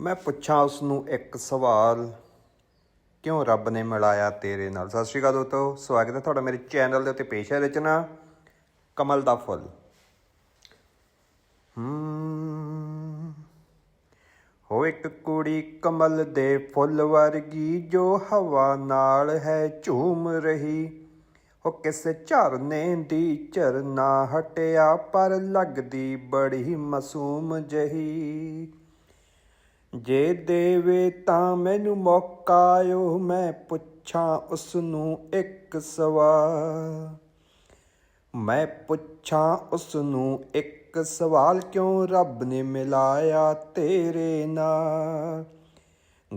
ਮੈਂ ਪੁੱਛਾਂ ਉਸ ਨੂੰ ਇੱਕ ਸਵਾਲ ਕਿਉਂ ਰੱਬ ਨੇ ਮਿਲਾਇਆ ਤੇਰੇ ਨਾਲ? ਸਤਿ ਸ਼੍ਰੀ ਅਕਾਲ ਦੋਸਤੋ ਸਵਾਗਤ ਹੈ ਤੁਹਾਡਾ ਮੇਰੇ ਚੈਨਲ ਦੇ ਉੱਤੇ ਪੇਸ਼ ਹੈ ਰਚਨਾ ਕਮਲ ਦਾ ਫੁੱਲ। ਹਮ, ਹੋ ਇੱਕ ਕੁੜੀ ਕਮਲ ਦੇ ਫੁੱਲ ਵਰਗੀ ਜੋ ਹਵਾ ਨਾਲ ਹੈ ਝੂਮ ਰਹੀ। ਹੋ ਕਿਸੇ ਝਰਨੇ ਦੀ ਝਰਨਾ ਹਟਿਆ ਪਰ ਲੱਗਦੀ ਬੜੀ ਮਾਸੂਮ ਜਹੀ। ਜੇ ਦੇਵੇ ਤਾਂ ਮੈਨੂੰ ਮੌਕਾ ਓ ਮੈਂ ਪੁੱਛਾਂ ਉਸ ਨੂੰ ਇੱਕ ਸਵਾਲ। ਮੈਂ ਪੁੱਛਾਂ ਉਸ ਨੂੰ ਇੱਕ ਸਵਾਲ, ਕਿਉਂ ਰੱਬ ਨੇ ਮਿਲਾਇਆ ਤੇਰੇ ਨਾਲ?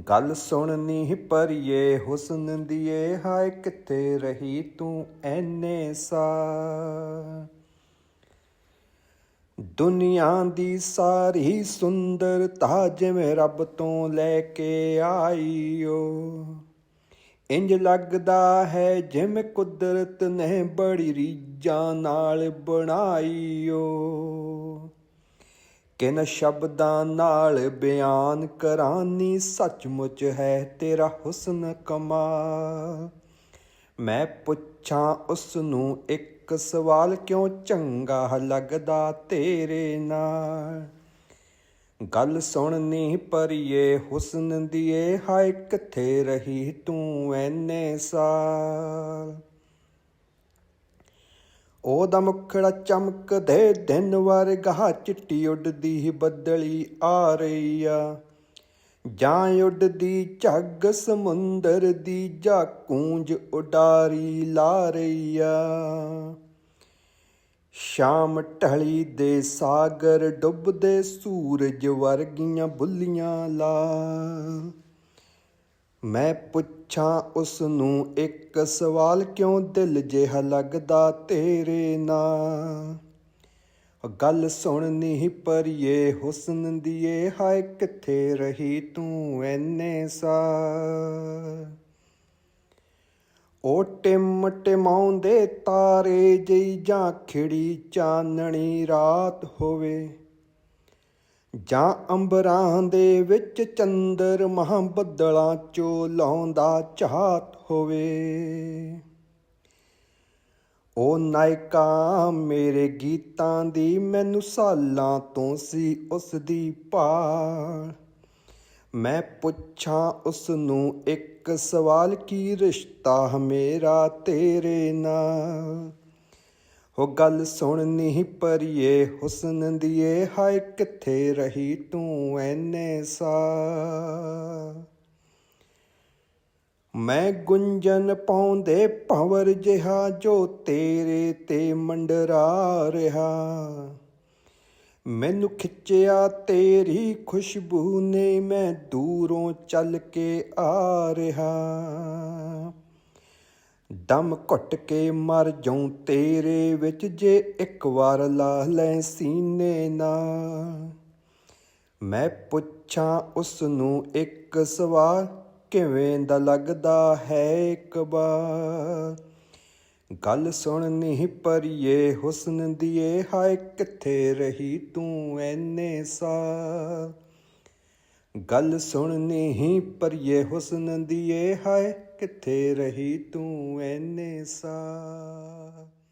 ਗੱਲ ਸੁਣਨੀ ਪਰਿਏ ਹੁਸਨ ਦੀਏ, ਹਾਏ ਕਿੱਥੇ ਰਹੀ ਤੂੰ ਐਨੇ ਸਾਲ? ਦੁਨੀਆ ਦੀ ਸਾਰੀ ਸੁੰਦਰਤਾ ਜਿਵੇਂ ਰੱਬ ਤੋਂ ਲੈ ਕੇ ਆਈਓ। ਇੰਜ ਲੱਗਦਾ ਹੈ ਜਿਵੇਂ ਕੁਦਰਤ ਨੇ ਬੜੀ ਰੀਝਾਂ ਨਾਲ ਬਣਾਈਓ। ਕਿਨ ਸ਼ਬਦਾਂ ਨਾਲ ਬਿਆਨ ਕਰਾਨੀ ਸੱਚਮੁੱਚ ਹੈ ਤੇਰਾ ਹੁਸਨ ਕਮਾਲ। ਮੈਂ ਪੁੱਛਾਂ ਉਸ ਨੂੰ ਇੱਕ ਸਵਾਲ ਕਿਉਂ ਚੰਗਾ ਲੱਗਦਾ ਤੇਰੇ ਨਾਲ? ਗੱਲ ਸੁਣਨੀ ਪਰਿਏ, ਹੁਸਨ ਦੀਏ, ਹਾਏ ਕਿੱਥੇ ਰਹੀ ਤੂੰ ਐਨੇ ਸਾਲ? ਉਹਦਾ ਮੁਖੜਾ ਚਮਕਦੇ ਦਿਨ ਵਰਗਾ, ਚਿੱਟੀ ਉੱਡਦੀ ਬੱਦਲੀ ਆ ਰਹੀ ਆ। ਜਾਂ ਉੱਡਦੀ ਝੱਗ ਸਮੁੰਦਰ ਦੀ ਜਾਂ ਕੂੰਜ ਉਡਾਰੀ ਲਾ ਰਹੀ ਸ਼ਾਮ ਢਲੀ ਦੇ ਸਾਗਰ ਡੁੱਬਦੇ ਸੂਰਜ ਵਰਗੀਆਂ ਬੁੱਲੀਆਂ ਲਾ। ਮੈਂ ਪੁੱਛਾਂ ਉਸ ਨੂੰ ਇੱਕ ਸਵਾਲ ਕਿਉਂ ਦਿਲ ਜਿਹਾ ਲੱਗਦਾ ਤੇਰੇ ਨਾਲ? ਗੱਲ ਸੁਣਨੀ ਪਰਿਏ ਹੁਸਨ ਦੀਏ, ਹਾਏ ਕਿੱਥੇ ਰਹੀ ਤੂੰ ਐਨੇ ਸਾਲ ਓ ਟਿਮ ਟਿਮਾਉਂਦੇ ਤਾਰੇ ਜਈ ਜਾਂ ਖਿੜੀ ਚਾਨਣੀ ਰਾਤ ਹੋਵੇ? ਜਾਂ ਅੰਬਰਾਂ ਦੇ ਵਿੱਚ ਚੰਦਰ ਮਹਾਂ ਬੱਦਲਾਂ ਚੋਂ ਲਾਉਂਦਾ ਝਾਤ ਹੋਵੇ? ਉਹ ਨਾਇਕਾ, ਮੇਰੇ ਗੀਤਾਂ ਦੀ ਮੈਨੂੰ ਸਾਲਾਂ ਤੋਂ ਸੀ ਉਸ ਦੀ ਭਾਲ। ਮੈਂ ਪੁੱਛਾਂ ਉਸ ਨੂੰ ਇੱਕ ਸਵਾਲ, ਕੀ ਰਿਸ਼ਤਾ ਮੇਰਾ ਤੇਰੇ ਨਾਲ? ਹੋ ਗੱਲ ਸੁਣਨੀ ਪਰਿਏ, ਹੁਸਨ ਦੀਏ, ਹਾਏ ਕਿੱਥੇ ਰਹੀ ਤੂੰ ਐਨੇ ਸਾਲ? ਮੈਂ ਗੁੰਜਨ ਪਾਉਂਦੇ ਭਵਰ ਜਿਹਾ ਜੋ ਤੇਰੇ ਤੇ ਮੰਡਰਾ ਰਿਹਾ। ਮੈਨੂੰ ਖਿੱਚਿਆ ਤੇਰੀ ਖੁਸ਼ਬੂ ਨੇ ਮੈਂ ਦੂਰੋਂ ਚੱਲ ਕੇ ਆ ਰਿਹਾ। ਦਮ ਘੁੱਟ ਕੇ ਮਰ ਜਾਉ ਤੇਰੇ ਵਿੱਚ ਜੇ ਇੱਕ ਵਾਰ ਲਾ ਲੈ ਸੀਨੇ ਨਾਲ। ਮੈਂ ਪੁੱਛਾਂ ਉਸ ਨੂੰ ਇੱਕ ਸਵਾਲ ਕਿਵੇਂ ਦਾ ਲੱਗਦਾ ਹੈ ਇੱਕ ਵਾਰ? ਗੱਲ ਸੁਣਨੀ ਪਰਿਏ ਹੁਸਨ ਦੀਏ, ਹਾਏ ਕਿੱਥੇ ਰਹੀ ਤੂੰ ਐਨੇ ਸਾਲ ਗੱਲ ਸੁਣਨੀ ਹੀ ਪਰਿਏ ਹੁਸਨ ਦੀਏ, ਹਾਏ ਕਿੱਥੇ ਰਹੀ ਤੂੰ ਐਨੇ ਸਾਲ